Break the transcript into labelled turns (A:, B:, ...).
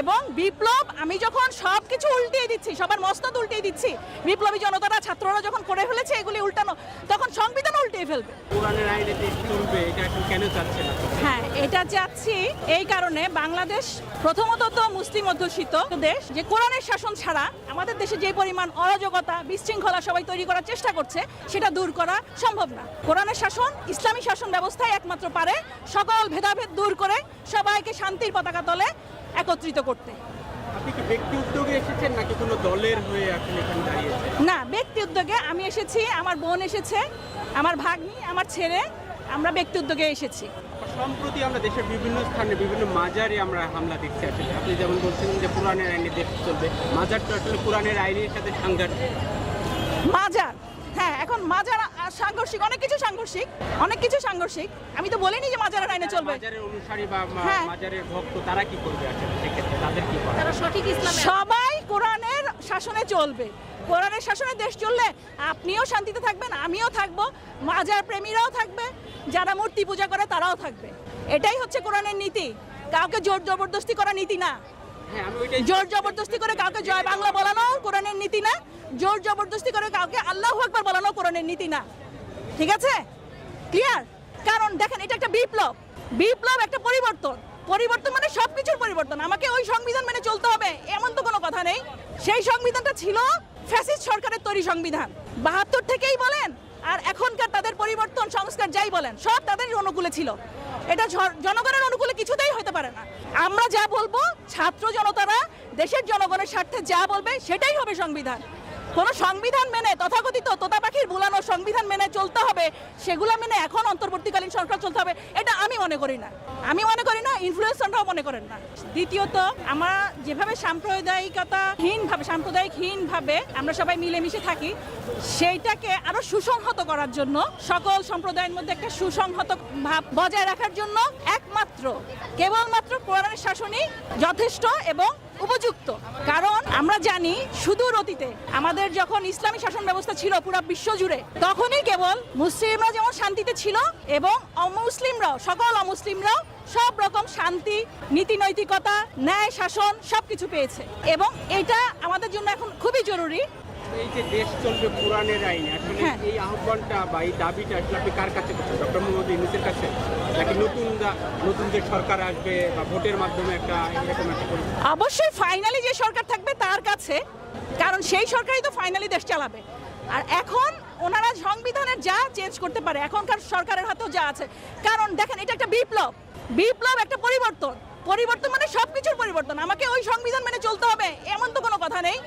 A: এবং বিপ্লব আমি যখন সব কিছু উল্টিয়ে দিচ্ছি সবার মস্তদ উল্টিয়ে দিচ্ছি বিপ্লবী জনতারা ছাত্ররা যখন করে ফেলেছে এগুলি উল্টানো তখন সংবিধান উল্টিয়ে ফেলবে।
B: এটা চাচ্ছে
A: হ্যাঁ এটা যাচ্ছি এই কারণে বাংলাদেশ প্রথমত তো মুসলিম অধ্যুষিত দেশ যে কোরআনের শাসন ছাড়া আমাদের দেশে যে পরিমাণ অরাজকতা বিশৃঙ্খলা সবাই তৈরি করার চেষ্টা করছে সেটা দূর করা সম্ভব না। কোরআনের শাসন ইসলামী শাসন ব্যবস্থায় একমাত্র পারে সকল ভেদাভেদ দূর করে সবাইকে শান্তির পতাকা তলে একত্রিত করতে।
B: আপনি কি ব্যক্তি উদ্যোগে এসেছেন নাকি কোনো দলের হয়ে এখন এখানে দাঁড়িয়েছেন?
A: না ব্যক্তি উদ্যোগে আমি এসেছি আমার বোন এসেছে আমার ভাগ্নি আমার ছেলে আমরা ব্যক্তি উদ্যোগে এসেছি।
B: সম্প্রতি আমরা দেশের বিভিন্ন স্থানে বিভিন্ন মাজারে আমরা হামলা দেখছি আসলে। আপনি যেমন বলছেন যে কোরআনের আইনে দেশ চলবে। মাজারটা আসলে কোরআনের আইনের সাথে সাংঘর্ষিক
A: মাজার এখন মাজার সাংঘর্ষিক অনেক কিছু সাংঘর্ষিক অনেক কিছু সাংঘর্ষিক। আমি তো বলিনি যে মাজারের আইনে চলবে।
B: মাজারের অনুসারী বা
A: হ্যাঁ।
B: মাজারের ভক্ত তারা কি করবে আসলে সেক্ষেত্রে তাদের কি করা
C: তারা সঠিক ইসলামে
A: সবাই কোরআনের শাসনে চলবে। কোরআনের শাসনে দেশ চললে আপনিও শান্তিতে থাকবেন আমিও থাকব মাজার প্রেমীরাও থাকবে যারা মূর্তি পূজা করে তারাও থাকবে। এটাই হচ্ছে কোরআনের নীতি। কাউকে জোর জবরদস্তি করা নীতি না। জোর জবরদস্তি করে কাউকে জয় বাংলা বলানো কোরআনের নীতি না। জোর জবরদস্তি করে কাউকে আল্লাহ আকবার বলানো কোরআনের নীতি না। ঠিক আছে? ক্লিয়ার কারণ দেখেন, এটা একটা বিপ্লব। বিপ্লব একটা পরিবর্তন। পরিবর্তন মানে সবকিছুর পরিবর্তন। আমাকে ওই সংবিধান মেনে চলতে হবে, এমন তো কোনো কথা নেই। সেই সংবিধানটা ছিল ফ্যাসিস্ট সরকারের তৈরি সংবিধান। বাহাত্তর থেকেই বলেন আর এখনকার তাদের পরিবর্তন সংস্কার যাই বলেন, সব তাদের অনুকূলে ছিল। এটা জনগণের অনুকূলে কিছুতেই হতে পারে না। আমরা যা বলব, ছাত্র জনতারা, দেশের জনগণের স্বার্থে যা বলবে, সেটাই হবে সংবিধান। কোন সংবিধান মেনে, তথাকথিত তোতা পাখির বুলানো সংবিধান মেনে চলতে হবে, সেগুলো মেনে এখন অন্তর্বর্তীকালীন সরকার চলতে হবে, এটা আমি মনে করি না। আমি করেন না। দ্বিতীয়ত, আমরা যেভাবে সাম্প্রদায়িকতাহীন ভাবে সাম্প্রদায়িকহীন ভাবে আমরা সবাই মিলেমিশে থাকি, সেইটাকে আরও সুসংহত করার জন্য, সকল সম্প্রদায়ের মধ্যে একটা সুসংহত ভাব বজায় রাখার জন্য একমাত্র, কেবলমাত্র কোরআনের শাসনই যথেষ্ট এবং উপযুক্ত। কারণ আমরা জানি সুদূর অতীতে আমাদের যখন ইসলামী শাসন ব্যবস্থা ছিল পুরো বিশ্ব জুড়ে, তখনই কেবল মুসলিমরা যেমন শান্তিতে ছিল এবং অমুসলিমরাও, সকল অমুসলিমরাও সব রকম শান্তি নীতি নৈতিকতা ন্যায় শাসন সবকিছু পেয়েছে। এবং এটা আমাদের জন্য এখন খুবই জরুরি।
B: এই যে দেশ চলবে কোরআনের আইনে আসলে
A: হ্যাঁ।
B: এই আহ্বানটা বা এই দাবিটা আসলে আপনি কার কাছে করছেন? ডক্টর মোহাম্মদ ইউনুসের কাছে? নাকি নতুন নতুন যে সরকার আসবে বা ভোটের মাধ্যমে একটা এরকম একটা
A: অবশ্যই ফাইনালি যে সরকার থাকবে তার কাছে কারণ সেই সরকারই তো ফাইনালি দেশ চালাবে। আর এখন ওনারা সংবিধানের যা চেঞ্জ করতে পারে এখনকার সরকারের হাতেও যা আছে। কারণ দেখেন এটা একটা বিপ্লব। বিপ্লব একটা পরিবর্তন। পরিবর্তন মানে সবকিছুর পরিবর্তন। আমাকে ওই সংবিধান মেনে চলতে হবে, এমন তো কোনো কথা নেই।